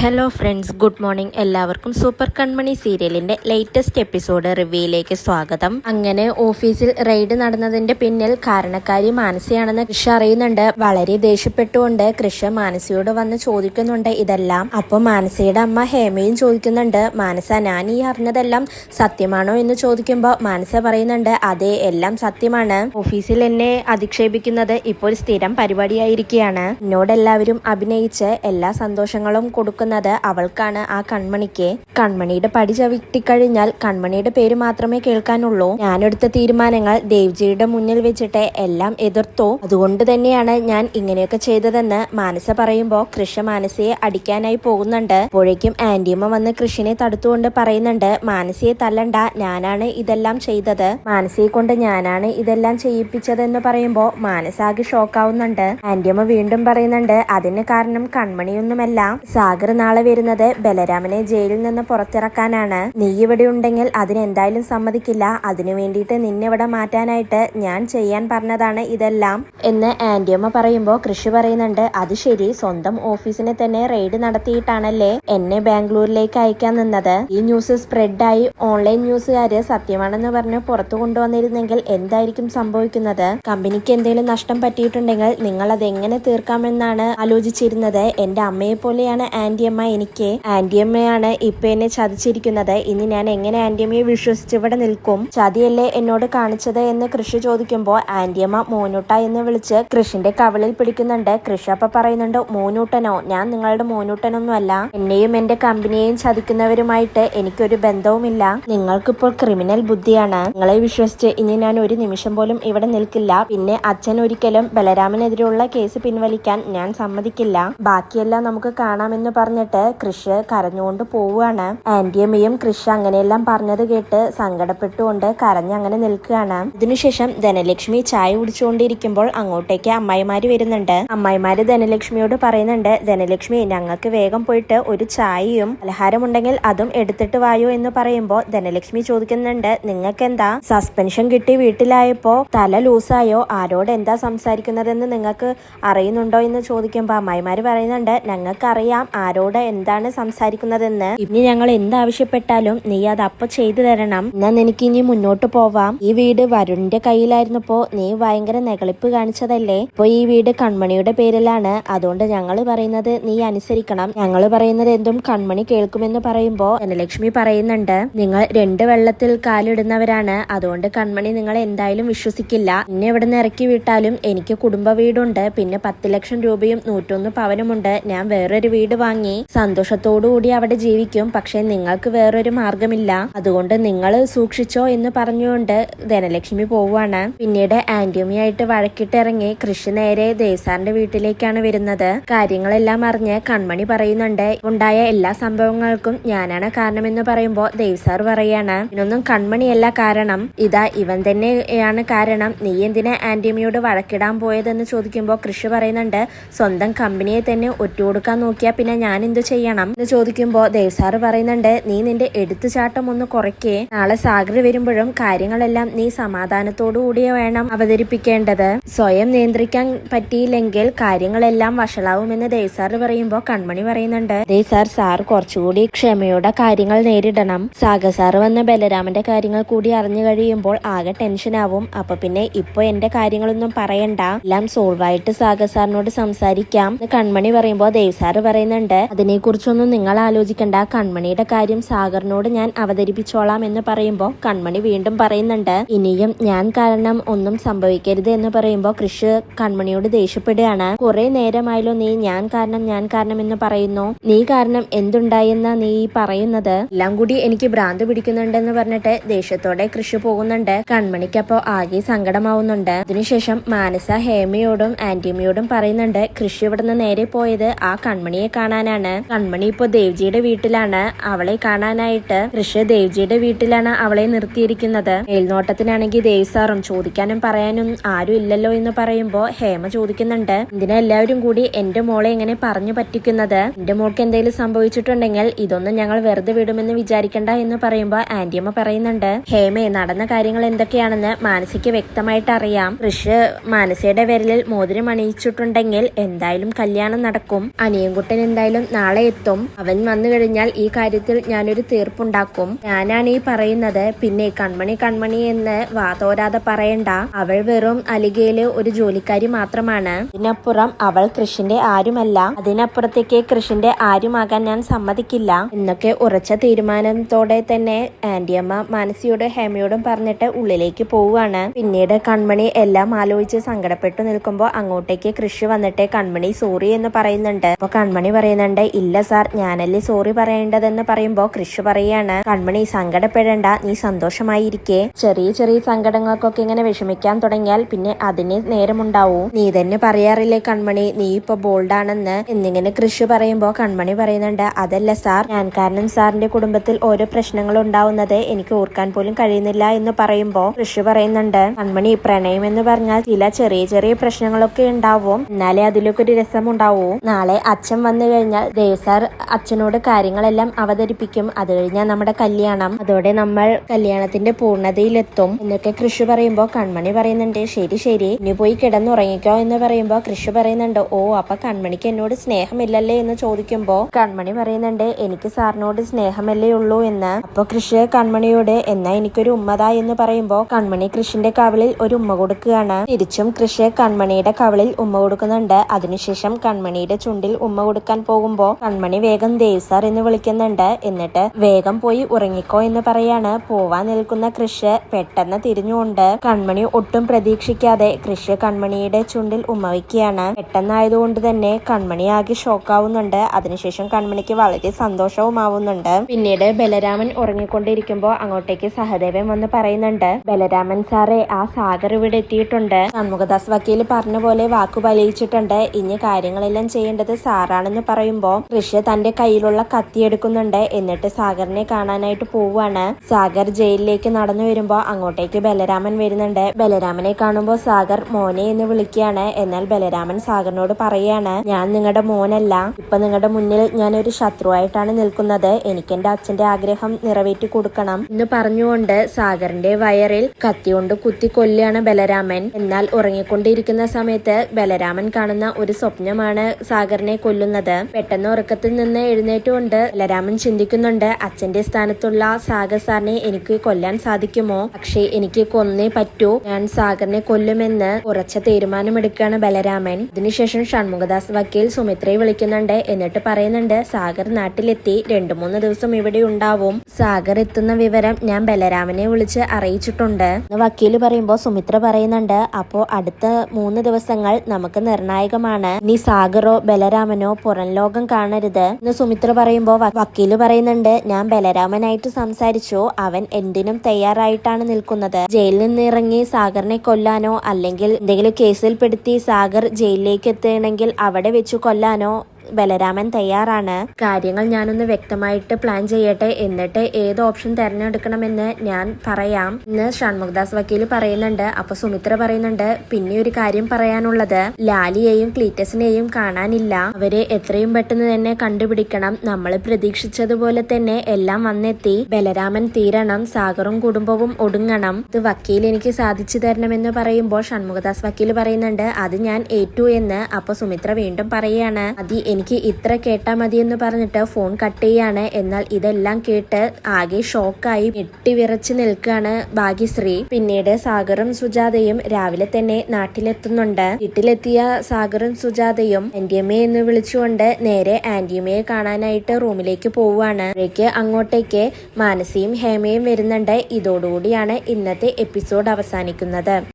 Hello friends good morning എല്ലാവർക്കും super Kanmani സീരിയലിന്റെ latest episode റിവ്യൂയിലേക്ക് സ്വാഗതം. അങ്ങനെ ഓഫീസിൽ റെയ്ഡ് നടന്നതിന്റെ പിന്നിൽ കാരണക്കാരി മാനസിയാണെന്ന് കൃഷ അറിയുന്നുണ്ട്. വളരെ ദേഷ്യപ്പെട്ടുകൊണ്ട് കൃഷ മാനസിയോട് വന്ന് ചോദിക്കുന്നുണ്ട് ഇതെല്ലാം. അപ്പൊ മാനസിയുടെ അമ്മ ഹേമയും ചോദിക്കുന്നുണ്ട് മാനസ ഞാൻ ഈ അറിഞ്ഞതെല്ലാം സത്യമാണോ? എന്ന് ചോദിക്കുമ്പോൾ മാനസ പറയുന്നുണ്ട് അതെ എല്ലാം സത്യമാണ്. ഓഫീസിൽ എന്നെ അധിക്ഷേപിക്കുന്നത് ഇപ്പോൾ സ്ഥിരം പരിപാടിയായിരിക്കുകയാണ്. എന്നോട് എല്ലാവരും അഭിനയിച്ച് എല്ലാ സന്തോഷങ്ങളും കൊടുക്കുന്നത് അവൾക്കാണ് ആ കൺമണിക്ക്. കൺമണിയുടെ പടി ചവിട്ടിക്കഴിഞ്ഞാൽ കൺമണിയുടെ പേര് മാത്രമേ കേൾക്കാനുള്ളൂ. ഞാനെടുത്ത തീരുമാനങ്ങൾ ദേവ്ജിയുടെ മുന്നിൽ വെച്ചിട്ട് എല്ലാം എതിർത്തു. അതുകൊണ്ട് തന്നെയാണ് ഞാൻ ഇങ്ങനെയൊക്കെ ചെയ്തതെന്ന് മാനസ പറയുമ്പോൾ കൃഷ മാനസയെ അടിക്കാനായി പോകുന്നുണ്ട്. അപ്പോഴേക്കും ആന്റിയമ്മ വന്ന് കൃഷിനെ തടുത്തുകൊണ്ട് പറയുന്നുണ്ട് മാനസയെ തല്ലണ്ട ഞാനാണ് ഇതെല്ലാം ചെയ്തത്. മാനസിയെ കൊണ്ട് ഞാനാണ് ഇതെല്ലാം ചെയ്യിപ്പിച്ചതെന്ന് പറയുമ്പോൾ മാനസാകെ ഷോക്കാവുന്നുണ്ട് ആന്റിയമ്മ വീണ്ടും പറയുന്നുണ്ട് അതിന് കാരണം കൺമണിയൊന്നുമല്ല. സാഗർ നാളെ വരുന്നത് ബലരാമനെ ജയിലിൽ നിന്ന് പുറത്തിറക്കാനാണ്. നീ ഇവിടെ ഉണ്ടെങ്കിൽ അതിനെന്തായാലും സമ്മതിക്കില്ല. അതിനു വേണ്ടിയിട്ട് നിന്നെ ഇവിടെ മാറ്റാനായിട്ട് ഞാൻ ചെയ്യാൻ പറഞ്ഞതാണ് ഇതെല്ലാം. എന്ന് ആന്റിയമ്മ പറയുമ്പോൾ കൃഷി പറയുന്നുണ്ട്. അത് ശരി സ്വന്തം ഓഫീസിനെ തന്നെ റെയ്ഡ് നടത്തിയിട്ടാണല്ലേ എന്നെ ബാംഗ്ലൂരിലേക്ക് അയക്കാൻ നിന്നത്. ഈ ന്യൂസ് സ്പ്രെഡായി. ഓൺലൈൻ ന്യൂസുകാര് സത്യമാണെന്ന് പറഞ്ഞ് പുറത്തു കൊണ്ടുവന്നിരുന്നെങ്കിൽ എന്തായിരിക്കും സംഭവിക്കുന്നത്? കമ്പനിക്ക് എന്തെങ്കിലും നഷ്ടം പറ്റിയിട്ടുണ്ടെങ്കിൽ നിങ്ങൾ അത് എങ്ങനെ തീർക്കാമെന്നാണ് ആലോചിച്ചിരുന്നത്. എന്റെ അമ്മയെ പോലെയാണ് ആന്റിയമ്മ എനിക്ക്. ആന്റിയമ്മയാണ് ഇപ്പൊ എന്നെ ചതിച്ചിരിക്കുന്നത്. ഇനി ഞാൻ എങ്ങനെ ആന്റിയമ്മയെ വിശ്വസിച്ച് ഇവിടെ നിൽക്കും? ചതിയല്ലേ എന്നോട് കാണിച്ചത് എന്ന് കൃഷി ചോദിക്കുമ്പോൾ ആന്റിയമ്മ മോനൂട്ട എന്ന് വിളിച്ച് കൃഷിന്റെ കവളിൽ പിടിക്കുന്നുണ്ട്. കൃഷി അപ്പ പറയുന്നുണ്ട് മോനൂട്ടനോ ഞാൻ നിങ്ങളുടെ മോനൂട്ടനൊന്നും അല്ല എന്നെയും എന്റെ കമ്പനിയെയും ചതിക്കുന്നവരുമായിട്ട് എനിക്കൊരു ബന്ധവുമില്ല. നിങ്ങൾക്കിപ്പോൾ ക്രിമിനൽ ബുദ്ധിയാണ്. നിങ്ങളെ വിശ്വസിച്ച് ഇനി ഞാൻ ഒരു നിമിഷം പോലും ഇവിടെ നിൽക്കില്ല. പിന്നെ അച്ഛൻ ഒരിക്കലും ബലരാമനെതിരെയുള്ള കേസ് പിൻവലിക്കാൻ ഞാൻ സമ്മതിക്കില്ല. ബാക്കിയെല്ലാം നമുക്ക് കാണാമെന്ന് പറഞ്ഞിട്ട് കൃഷ് കരഞ്ഞുകൊണ്ട് പോവുകയാണ്. ആന്റിയമ്മയും കൃഷ് അങ്ങനെയെല്ലാം പറഞ്ഞത് കേട്ട് സങ്കടപ്പെട്ടുകൊണ്ട് കരഞ്ഞ് അങ്ങനെ നിൽക്കുകയാണ്. ഇതിനുശേഷം ധനലക്ഷ്മി ചായ കുടിച്ചുകൊണ്ടിരിക്കുമ്പോൾ അങ്ങോട്ടേക്ക് അമ്മായിമാര് വരുന്നുണ്ട്. അമ്മായിമാര് ധനലക്ഷ്മിയോട് പറയുന്നുണ്ട് ധനലക്ഷ്മി ഞങ്ങൾക്ക് വേഗം പോയിട്ട് ഒരു ചായയും പലഹാരമുണ്ടെങ്കിൽ അതും എടുത്തിട്ട് വായോ എന്ന് പറയുമ്പോൾ ധനലക്ഷ്മി ചോദിക്കുന്നുണ്ട് നിങ്ങൾക്ക് എന്താ സസ്പെൻഷൻ കിട്ടി വീട്ടിലായപ്പോ തല ലൂസായോ? ആരോട് എന്താ സംസാരിക്കുന്നതെന്ന് നിങ്ങൾക്ക് അറിയുന്നുണ്ടോ? എന്ന് ചോദിക്കുമ്പോൾ അമ്മായിമാര് പറയുന്നുണ്ട് ഞങ്ങൾക്കറിയാം ആരോട് എന്താണ് സംസാരിക്കുന്നതെന്ന്. ഇനി ഞങ്ങൾ എന്താവശ്യപ്പെട്ടാലും നീ അത് അപ്പൊ ചെയ്തു തരണം. ഞാൻ നിനക്ക് ഇനി മുന്നോട്ട് പോവാം. ഈ വീട് വരുണിന്റെ കയ്യിലായിരുന്നപ്പോ നീ ഭയങ്കര നെകളിപ്പ് കാണിച്ചതല്ലേ? ഇപ്പൊ ഈ വീട് കൺമണിയുടെ പേരിലാണ്. അതുകൊണ്ട് ഞങ്ങൾ പറയുന്നത് നീ അനുസരിക്കണം. ഞങ്ങൾ പറയുന്നത് എന്തും കൺമണി കേൾക്കുമെന്ന് പറയുമ്പോ ധനലക്ഷ്മി പറയുന്നുണ്ട് നിങ്ങൾ രണ്ട് വെള്ളത്തിൽ കാലിടുന്നവരാണ്. അതുകൊണ്ട് കൺമണി നിങ്ങൾ എന്തായാലും വിശ്വസിക്കില്ല. എന്നെ ഇവിടെ നിന്ന് ഇറക്കി വിട്ടാലും എനിക്ക് കുടുംബ വീടുണ്ട്. പിന്നെ പത്ത് ലക്ഷം രൂപയും നൂറ്റൊന്ന് പവനുമുണ്ട്. ഞാൻ വേറൊരു വീട് വാങ്ങി സന്തോഷത്തോടുകൂടി അവിടെ ജീവിക്കും. പക്ഷെ നിങ്ങൾക്ക് വേറൊരു മാർഗമില്ല. അതുകൊണ്ട് നിങ്ങൾ സൂക്ഷിച്ചോ എന്ന് പറഞ്ഞുകൊണ്ട് ധനലക്ഷ്മി പോവുകയാണ്. പിന്നീട് ആന്റിയമ്മയായിട്ട് വഴക്കിട്ടിറങ്ങി കൃഷി നേരെ ദേവസാറിന്റെ വീട്ടിലേക്കാണ് വരുന്നത്. കാര്യങ്ങളെല്ലാം അറിഞ്ഞ് കൺമണി പറയുന്നുണ്ട് ഉണ്ടായ എല്ലാ സംഭവങ്ങൾക്കും ഞാനാണ് കാരണമെന്ന് പറയുമ്പോൾ ദേവ്സാർ പറയാണ്. ഇതിനൊന്നും കൺമണിയല്ല കാരണം. ഇതാ ഇവൻ തന്നെയാണ് കാരണം. നീ എന്തിനാ ആന്റിയമ്മയോട് വഴക്കിടാൻ പോയതെന്ന് ചോദിക്കുമ്പോൾ കൃഷി പറയുന്നുണ്ട് സ്വന്തം കമ്പനിയെ തന്നെ ഒറ്റുകൊടുക്കാൻ നോക്കിയാൽ പിന്നെ ഞാൻ എന്ത് ചെയ്യണം എന്ന് ചോദിക്കുമ്പോൾ ദേവ്സാർ പറയുന്നുണ്ട് നീ നിന്റെ എടുത്തുചാട്ടം ഒന്ന് കുറയ്ക്കേ. നാളെ സാഗർ വരുമ്പോഴും കാര്യങ്ങളെല്ലാം നീ സമാധാനത്തോടു കൂടി വേണം അവതരിപ്പിക്കേണ്ടത്. സ്വയം നിയന്ത്രിക്കാൻ പറ്റിയില്ലെങ്കിൽ കാര്യങ്ങളെല്ലാം വഷളാവുമെന്ന് ദേവ്സാർ പറയുമ്പോൾ കൺമണി പറയുന്നുണ്ട്. ദേവ്സാർ സാർ കുറച്ചുകൂടി ക്ഷമയോടെ കാര്യങ്ങൾ നേരിടണം. സാഗർ സാർ വന്ന ബലരാമന്റെ കാര്യങ്ങൾ കൂടി അറിഞ്ഞു കഴിയുമ്പോൾ ആകെ ടെൻഷനാവും അപ്പൊ പിന്നെ ഇപ്പൊ എന്റെ കാര്യങ്ങളൊന്നും പറയണ്ട. എല്ലാം സോൾവായിട്ട് സാഗർ സാറിനോട് സംസാരിക്കാം കൺമണി പറയുമ്പോൾ ദേവ് സാർ പറയുന്നുണ്ട് അതിനെക്കുറിച്ചൊന്നും നിങ്ങൾ ആലോചിക്കേണ്ട കൺമണിയുടെ കാര്യം സാഗറിനോട് ഞാൻ അവതരിപ്പിച്ചോളാം എന്ന് പറയുമ്പോൾ കൺമണി വീണ്ടും പറയുന്നുണ്ട് ഇനിയും ഞാൻ കാരണം ഒന്നും സംഭവിക്കരുത് എന്ന് പറയുമ്പോൾ കൃഷ് കൺമണിയോട് ദേഷ്യപ്പെടുകയാണ്. കുറെ നേരമായല്ലോ നീ ഞാൻ കാരണം ഞാൻ കാരണം എന്ന് പറയുന്നു. നീ കാരണം എന്തുണ്ടായെന്ന നീ പറയുന്നത്? എല്ലാം കൂടി എനിക്ക് ഭ്രാന്ത് പിടിക്കുന്നുണ്ടെന്ന് പറഞ്ഞിട്ട് ദേഷ്യത്തോടെ കൃഷി പോകുന്നുണ്ട്. കൺമണിക്കപ്പോ ആകെ സങ്കടമാവുന്നുണ്ട്. അതിനുശേഷം മാനസ ഹേമയോടും ആന്റിമിയോടും പറയുന്നുണ്ട് കൃഷി ഇവിടുന്ന് നേരെ പോയത് ആ കൺമണിയെ കാണാനാണ്. കൺമണി ഇപ്പോ ദേവ്ജിയുടെ വീട്ടിലാണ്. അവളെ കാണാനായിട്ട് കൃഷി ദേവ്ജിയുടെ വീട്ടിലാണ് അവളെ നിർത്തിയിരിക്കുന്നത്. മേൽനോട്ടത്തിനാണെങ്കിൽ ദേവ് സാറും ചോദിക്കാനും പറയാനും ആരും ഇല്ലല്ലോ എന്ന് പറയുമ്പോ ഹേമ ചോദിക്കുന്നുണ്ട്. ഇതിനെ എല്ലാവരും കൂടി എന്റെ മോളെ എങ്ങനെ പറഞ്ഞു പറ്റിക്കുന്നത്? എന്റെ മോൾക്ക് എന്തെങ്കിലും സംഭവിച്ചിട്ടുണ്ടെങ്കിൽ ഇതൊന്നും ഞങ്ങൾ വെറുതെ വിടുമെന്ന് വിചാരിക്കണ്ട എന്ന് പറയുമ്പോ ആന്റിയമ്മ പറയുന്നുണ്ട്. ഹേമേ നടന്ന കാര്യങ്ങൾ എന്തൊക്കെയാണെന്ന് മാനസിക്ക് വ്യക്തമായിട്ട് അറിയാം. ഋഷ് മാനസയുടെ വിരലിൽ മോതിരം അണിയിച്ചിട്ടുണ്ടെങ്കിൽ എന്തായാലും കല്യാണം നടക്കും. അനിയൻകുട്ടൻ എന്തായാലും നാളെ എത്തും. അവൻ വന്നു കഴിഞ്ഞാൽ ഈ കാര്യത്തിൽ ഞാനൊരു തീർപ്പുണ്ടാക്കും. ഞാനാണ് ഈ പറയുന്നത്. പിന്നെ കൺമണി കൺമണി എന്ന് വാതോരാതെ പറയണ്ട. അവൾ വെറും അലികയിൽ ഒരു ജോലിക്കാരി മാത്രമാണ്. അതിനപ്പുറം അവൾ കൃഷിന്റെ ആരുമല്ല. അതിനപ്പുറത്തേക്ക് കൃഷിന്റെ ആരുമാകാൻ ഞാൻ സമ്മതിക്കില്ല. എന്നൊക്കെ ഉറച്ച തീരുമാനത്തോടെ തന്നെ ആന്റിയമ്മ മാനസിയോട് ഹേമയോടും പറഞ്ഞിട്ട് ഉള്ളിലേക്ക് പോവുകയാണ്. പിന്നീട് കൺമണി എല്ലാം ആലോചിച്ച് സങ്കടപ്പെട്ടു നിൽക്കുമ്പോൾ അങ്ങോട്ടേക്ക് കൃഷി വന്നിട്ട് കൺമണി സോറി എന്ന് പറയുന്നുണ്ട്. അപ്പൊ കൺമണി പറയുന്നുണ്ട് ഇല്ല സാർ ഞാനല്ലേ സോറി പറയേണ്ടതെന്ന് പറയുമ്പോ കൃഷ് പറയാണ്. കൺമണി സങ്കടപ്പെടേണ്ട നീ സന്തോഷമായിരിക്കെ. ചെറിയ ചെറിയ സങ്കടങ്ങൾക്കൊക്കെ ഇങ്ങനെ വിഷമിക്കാൻ തുടങ്ങിയാൽ പിന്നെ അതിന് നേരമുണ്ടാവൂ. നീ തന്നെ പറയാറില്ലേ കൺമണി നീ ഇപ്പൊ ബോൾഡാണെന്ന്. എന്നിങ്ങനെ കൃഷി പറയുമ്പോ കൺമണി പറയുന്നുണ്ട് അതല്ല സാർ ഞാൻ കാരണം സാറിന്റെ കുടുംബത്തിൽ ഓരോ പ്രശ്നങ്ങൾ ഉണ്ടാവുന്നത് എനിക്ക് ഓർക്കാൻ പോലും കഴിയുന്നില്ല എന്ന് പറയുമ്പോ കൃഷി പറയുന്നുണ്ട്. കൺമണി പ്രണയം എന്ന് പറഞ്ഞാൽ ചില ചെറിയ ചെറിയ പ്രശ്നങ്ങളൊക്കെ ഉണ്ടാവും. എന്നാലേ അതിലൊക്കെ ഒരു രസം ഉണ്ടാവൂ നാളെ അച്ഛൻ വന്നു കഴിഞ്ഞാൽ ദേവ് സാർ അച്ഛനോട് കാര്യങ്ങളെല്ലാം അവതരിപ്പിക്കും. അത് കഴിഞ്ഞാൽ നമ്മുടെ കല്യാണം. അതോടെ നമ്മൾ കല്യാണത്തിന്റെ പൂർണതയിലെത്തും. എന്നൊക്കെ കൃഷി പറയുമ്പോ കൺമണി പറയുന്നുണ്ട്. ശരി ശരി. ഇനി പോയി കിടന്നുറങ്ങിക്കോ എന്ന് പറയുമ്പോ കൃഷി പറയുന്നുണ്ട്. ഓ അപ്പൊ കൺമണിക്ക് എന്നോട് സ്നേഹമില്ലല്ലേ എന്ന് ചോദിക്കുമ്പോ കൺമണി പറയുന്നുണ്ട് എനിക്ക് സാറിനോട് സ്നേഹമല്ലേ ഉള്ളൂ എന്ന്. അപ്പൊ കൃഷി കൺമണിയോട് എന്നാ എനിക്കൊരു ഉമ്മതാ എന്ന് പറയുമ്പോ കൺമണി കൃഷിന്റെ കവളിൽ ഒരു ഉമ്മ കൊടുക്കുകയാണ്. തിരിച്ചും കൃഷി കൺമണിയുടെ കവളിൽ ഉമ്മ കൊടുക്കുന്നുണ്ട്. അതിനുശേഷം കൺമണിയുടെ ചുണ്ടിൽ ഉമ്മ കൊടുക്കാൻ പോകുമ്പോ കൺമണി വേഗം ദേവ് സാർ എന്ന് വിളിക്കുന്നുണ്ട്. എന്നിട്ട് വേഗം പോയി ഉറങ്ങിക്കോ എന്ന് പറയാണ്. പോവാൻ നിൽക്കുന്ന കൃഷ് പെട്ടെന്ന് തിരിഞ്ഞുകൊണ്ട് കൺമണി ഒട്ടും പ്രതീക്ഷിക്കാതെ കൃഷ് കൺമണിയുടെ ചുണ്ടിൽ ഉമ്മവിക്കുകയാണ്. പെട്ടെന്നായതുകൊണ്ട് തന്നെ കൺമണി ആകെ ഷോക്കാവുന്നുണ്ട്. അതിനുശേഷം കൺമണിക്ക് വളരെ സന്തോഷവുമാവുന്നുണ്ട്. പിന്നീട് ബലരാമൻ ഉറങ്ങിക്കൊണ്ടിരിക്കുമ്പോ അങ്ങോട്ടേക്ക് സഹദേവൻ വന്ന് പറയുന്നുണ്ട്. ബലരാമൻ സാറേ ആ സാഗർ ഇവിടെ എത്തിയിട്ടുണ്ട്. ഷൺമുഖദാസ് വക്കീൽ പറഞ്ഞ പോലെ വാക്കു പലിയിച്ചിട്ടുണ്ട് ഇനി കാര്യങ്ങളെല്ലാം ചെയ്യേണ്ടത് സാറാണെന്ന് പറയുമ്പോ ഋഷ്യ തന്റെ കയ്യിലുള്ള കത്തി എടുക്കുന്നുണ്ട്. എന്നിട്ട് സാഗറിനെ കാണാനായിട്ട് പോവാണ് സാഗർ ജയിലിലേക്ക് നടന്നു വരുമ്പോ അങ്ങോട്ടേക്ക് ബലരാമൻ വരുന്നുണ്ട്. ബലരാമനെ കാണുമ്പോ സാഗർ മോനെ എന്ന് വിളിക്കുകയാണ്. എന്നാൽ ബലരാമൻ സാഗറിനോട് പറയാണ് ഞാൻ നിങ്ങളുടെ മോനല്ല. ഇപ്പൊ നിങ്ങളുടെ മുന്നിൽ ഞാൻ ഒരു ശത്രുവായിട്ടാണ് നിൽക്കുന്നത്. എനിക്ക് എന്റെ അച്ഛന്റെ ആഗ്രഹം നിറവേറ്റി കൊടുക്കണം. എന്ന് പറഞ്ഞുകൊണ്ട് സാഗറിന്റെ വയറിൽ കത്തി കൊണ്ട് കുത്തി കൊല്ലുകയാണ് ബലരാമൻ. എന്നാൽ ഉറങ്ങിക്കൊണ്ടിരിക്കുന്ന സമയത്ത് ബലരാമൻ കാണുന്ന ഒരു സ്വപ്നമാണ് സാഗറിനെ കൊല്ലുന്നത്. പെട്ടെന്ന് ഉറക്കത്തിൽ നിന്ന് എഴുന്നേറ്റുകൊണ്ട് ബലരാമൻ ചിന്തിക്കുന്നുണ്ട് അച്ഛന്റെ സ്ഥാനത്തുള്ള സാഗർ സാറിനെ എനിക്ക് കൊല്ലാൻ സാധിക്കുമോ? പക്ഷേ എനിക്ക് കൊന്നേ പറ്റൂ. ഞാൻ സാഗറിനെ കൊല്ലുമെന്ന് ഉറച്ച തീരുമാനമെടുക്കുകയാണ് ബലരാമൻ. ഇതിനുശേഷം ഷൺമുഖദാസ് വക്കീൽ സുമിത്രയെ വിളിക്കുന്നുണ്ട്. എന്നിട്ട് പറയുന്നുണ്ട് സാഗർ നാട്ടിലെത്തി. രണ്ടു മൂന്ന് ദിവസം ഇവിടെ ഉണ്ടാവും. സാഗർ എത്തുന്ന വിവരം ഞാൻ ബലരാമനെ വിളിച്ച് അറിയിച്ചിട്ടുണ്ട്. വക്കീൽ വക്കീൽ പറയുമ്പോ സുമിത്ര പറയുന്നുണ്ട് അപ്പോ അടുത്ത മൂന്ന് ദിവസങ്ങൾ നമുക്ക് നിർണായകമാണ്. ഇനി സാഗറോ ബലരാമനോ പുറം ലോകം കാണരുത്. എന്ന് സുമിത്ര പറയുമ്പോ വ- വക്കീൽ പറയുന്നുണ്ട് ഞാൻ ബലരാമനായിട്ട് സംസാരിച്ചു. അവൻ എന്തിനും തയ്യാറായിട്ടാണ് നിൽക്കുന്നത്. ജയിലിൽ നിന്ന് ഇറങ്ങി സാഗറിനെ കൊല്ലാനോ അല്ലെങ്കിൽ എന്തെങ്കിലും കേസിൽപ്പെടുത്തി സാഗർ ജയിലിലേക്ക് എത്തണമെങ്കിൽ അവിടെ വെച്ച് കൊല്ലാനോ ബലരാമൻ തയ്യാറാണ്. കാര്യങ്ങൾ ഞാനൊന്ന് വ്യക്തമായിട്ട് പ്ലാൻ ചെയ്യട്ടെ. എന്നിട്ട് ഏത് ഓപ്ഷൻ തിരഞ്ഞെടുക്കണമെന്ന് ഞാൻ പറയാം. ഇന്ന് ഷൺമുഖദാസ് വക്കീൽ പറയുന്നുണ്ട്. അപ്പൊ സുമിത്ര പറയുന്നുണ്ട്. പിന്നെ ഒരു കാര്യം പറയാനുള്ളത്. ലാലിയെയും ക്ലീറ്റസിനെയും കാണാനില്ല. അവരെ എത്രയും പെട്ടെന്ന് തന്നെ കണ്ടുപിടിക്കണം. നമ്മൾ പ്രതീക്ഷിച്ചതുപോലെ തന്നെ എല്ലാം വന്നെത്തി. ബലരാമൻ തീരണം. സാഗറും കുടുംബവും ഒടുങ്ങണം. ഇത് വക്കീൽ എനിക്ക് സാധിച്ചു തരണമെന്ന് പറയുമ്പോൾ ഷൺമുഖദാസ് വക്കീൽ പറയുന്നുണ്ട്. അത് ഞാൻ ഏറ്റു എന്ന്. അപ്പൊ സുമിത്ര വീണ്ടും പറയാണ്. അത് എനിക്ക് ഇത്ര കേട്ടാ മതി എന്ന് പറഞ്ഞിട്ട് ഫോൺ കട്ട് ചെയ്യാണ്. എന്നാൽ ഇതെല്ലാം കേട്ട് ആകെ ഷോക്കായി ഞെട്ടിവിറച്ച് നിൽക്കുകയാണ് ഭാഗ്യശ്രീ. പിന്നീട് സാഗറും സുജാതയും രാവിലെ തന്നെ നാട്ടിലെത്തുന്നുണ്ട്. വീട്ടിലെത്തിയ സാഗറും സുജാതയും ആന്റിയമ്മയെ എന്ന് വിളിച്ചുകൊണ്ട് നേരെ ആന്റിയമ്മയെ കാണാനായിട്ട് റൂമിലേക്ക് പോവുകയാണ്. അപ്പോഴേക്ക് അങ്ങോട്ടേക്ക് മാനസിയും ഹേമയും വരുന്നുണ്ട്. ഇതോടുകൂടിയാണ് ഇന്നത്തെ എപ്പിസോഡ് അവസാനിക്കുന്നത്.